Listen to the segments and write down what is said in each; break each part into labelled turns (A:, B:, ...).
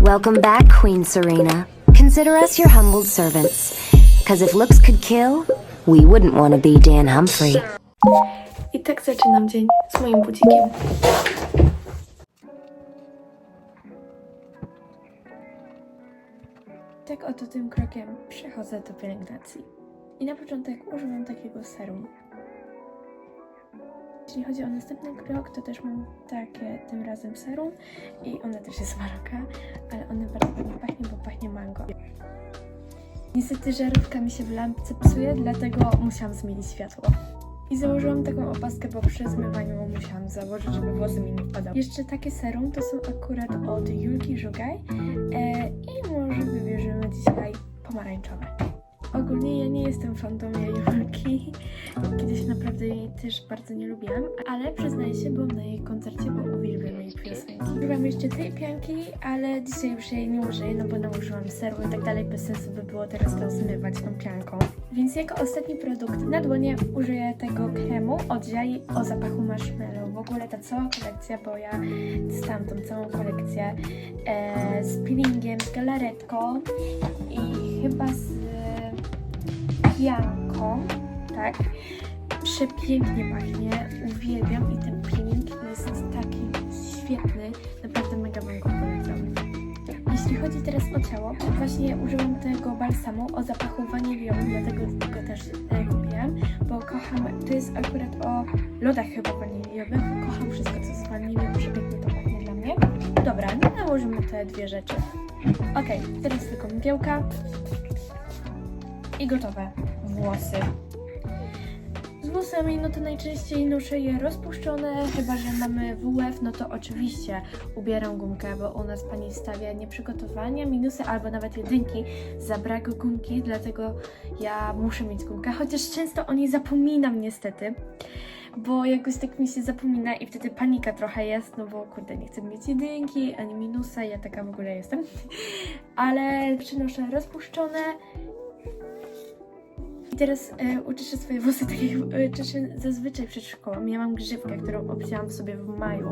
A: Welcome back, Queen Serena. Consider us your humbled servants. Because if looks could kill, we wouldn't want to be Dan Humphrey.
B: I tak zaczynam dzień z moim budzikiem. Tak oto tym krokiem przechodzę do pielęgnacji. I na początek używam takiego serum. Jeśli chodzi o następny krok, to też mam takie tym razem serum i one też jest Maroka, ale one bardzo ładnie pachnie, bo pachnie mango. Niestety żarówka mi się w lampce psuje, dlatego musiałam zmienić światło. I założyłam taką opaskę, bo przy zmywaniu musiałam założyć, żeby włosy mi nie wpadały. Jeszcze takie serum to są akurat od Julki Żugaj e, i może wybierzemy dzisiaj pomarańczowe. Ogólnie ja nie jestem fandomie Kiedyś naprawdę jej też bardzo nie lubiłam, ale przyznaję się, byłam na jej koncercie, bo uwielbiam jej piosenki. Używam jeszcze tej pianki, ale dzisiaj już jej nie użyję, no bo nałożyłam serum i tak dalej. Bez sensu by było teraz to zmywać tą pianką. Więc jako ostatni produkt na dłonie użyję tego kremu od Jai o zapachu marshmallow. W ogóle ta cała kolekcja, bo ja dostałam tą całą kolekcję e, z peelingiem, z galaretką i chyba z pianką, tak? Przepięknie pachnie, uwielbiam i ten peeling jest taki świetny, naprawdę mega wam go. Jeśli chodzi teraz o ciało, to właśnie użyłam tego balsamu o zapachu waniliowym, dlatego go też e, kupiłam, bo kocham, to jest akurat o lodach chyba waniliowych, kocham wszystko co z wanilią, przepięknie to pachnie dla mnie. Dobra, no nałożymy te dwie rzeczy. Okej, teraz tylko mgiełka i gotowe włosy. Włosami, no to najczęściej noszę je rozpuszczone, chyba że mamy WF, no to oczywiście ubieram gumkę, bo u nas pani stawia nieprzygotowania, minusy albo nawet jedynki. Za brak gumki, dlatego ja muszę mieć gumkę, chociaż często o niej zapominam niestety, bo jakoś tak mi się zapomina i wtedy panika trochę jest, no bo kurde, nie chcę mieć jedynki ani minusa, ja taka w ogóle jestem, ale przynoszę rozpuszczone teraz e, uczeszę swoje włosy tak jak e, zazwyczaj przed szkołą. Ja mam grzywkę, którą obcięłam sobie w maju.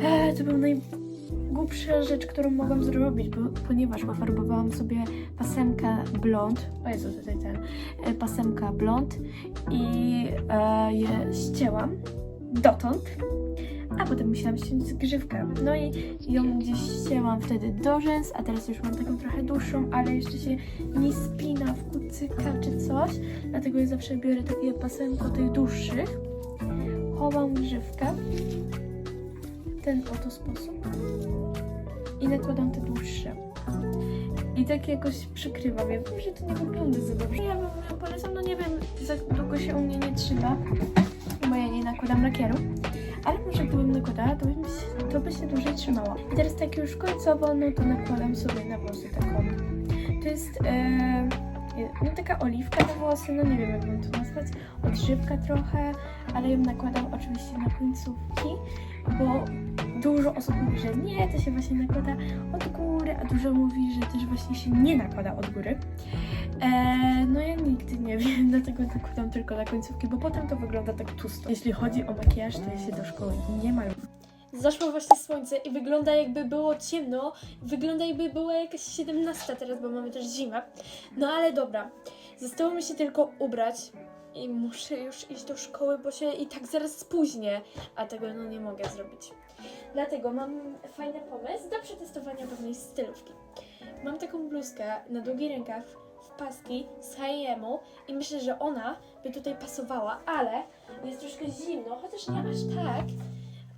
B: E, to była najgłupsza rzecz, którą mogłam zrobić, bo, ponieważ pofarbowałam sobie pasemkę blond. O Jezu, tutaj ten. E, pasemka blond i e, je ścięłam dotąd. A potem musiałam ściąć grzywkę. No i ją gdzieś ścięłam wtedy do rzęs, a teraz już mam taką trochę dłuższą, ale jeszcze się nie spina w kucyka czy coś. Dlatego ja zawsze biorę takie pasemko tych dłuższych. Chowam grzywkę w ten oto sposób i nakładam te dłuższe. I tak jakoś przykrywam. Ja wiem, że to nie wygląda za dobrze. Ja bym polecam, no nie wiem, za długo się u mnie nie trzyma, bo ja nie nakładam lakieru. Ale może gdybym nakładała, to by, mi się, to by się dłużej trzymało. I teraz tak już końcowo, no to nakładam sobie na włosy taką. To jest e, no taka oliwka na włosy, no nie wiem jak mam to nazwać. Odżywka trochę, ale ją nakładam oczywiście na końcówki, bo dużo osób mówi, że nie, to się właśnie nakłada od góry, a dużo mówi, że też właśnie się nie nakłada od góry. E, nigdy nie wiem, dlatego nakładam tylko na końcówki, bo potem to wygląda tak tłusto. Jeśli chodzi o makijaż, to ja się do szkoły nie maluję. Zaszło właśnie słońce i wygląda jakby było ciemno, wygląda jakby była jakaś 17 teraz, bo mamy też zimę. No ale dobra, zostało mi się tylko ubrać i muszę już iść do szkoły, bo się i tak zaraz spóźnię, a tego no nie mogę zrobić. Dlatego mam fajny pomysł do przetestowania pewnej stylówki. Mam taką bluzkę na długi rękaw w paski z H&M-u i myślę, że ona by tutaj pasowała, ale jest troszkę zimno, chociaż nie aż tak,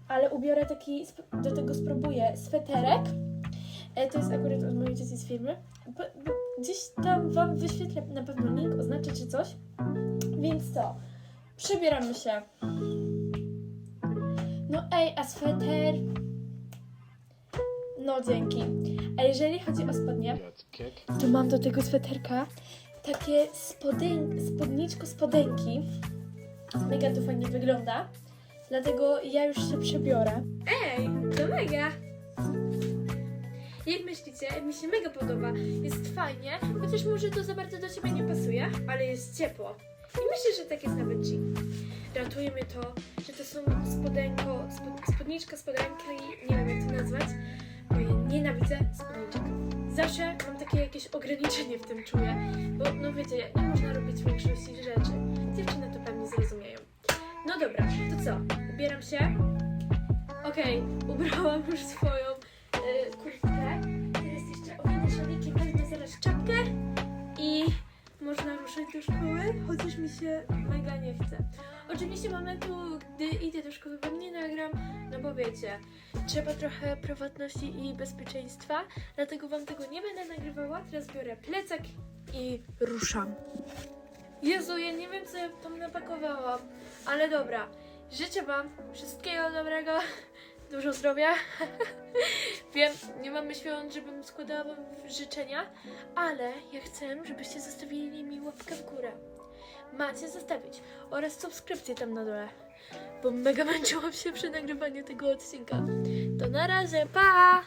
B: ale ubiorę taki, do tego spróbuję sweterek. E, to jest akurat od mojej dzieci z firmy. Gdzieś tam Wam wyświetlę na pewno link, oznaczę czy coś. Więc co? Przebieramy się. No ej, a sweter? No dzięki. A jeżeli chodzi o spodnie, to mam do tego sweterka takie spoden- spodniczko spodenki. Mega to fajnie wygląda. Dlatego ja już się przebiorę. Ej, to mega! Jak myślicie? Mi się mega podoba. Jest fajnie, chociaż może to za bardzo do ciebie nie pasuje, ale jest ciepło. I myślę, że tak jest nawet G. Ratuje mnie to, że to są spodenko, spod, spódniczka, spodenki, nie wiem jak to nazwać, nienawidzę zawsze mam takie jakieś ograniczenie w tym czuję, bo no wiecie, nie można robić większości rzeczy. Dziewczyny to pewnie zrozumieją. No dobra, to co? Ubieram się? Okej, ubrałam już swoją do szkoły, chociaż mi się mega nie chce. Oczywiście momentu, gdy idę do szkoły, wam nie nagram, no bo wiecie, trzeba trochę prywatności i bezpieczeństwa, dlatego wam tego nie będę nagrywała. Teraz biorę plecak i ruszam. Jezu, ja nie wiem, co ja tam napakowałam, ale dobra. Życzę wam wszystkiego dobrego, dużo zdrowia. Wiem, nie mamy świąt, żebym składała wam życzenia, ale ja chcę, żebyście zostawili mi łapkę w górę. Macie zostawić oraz subskrypcję tam na dole, bo mega męczyłam się przy nagrywaniu tego odcinka. To na razie, pa!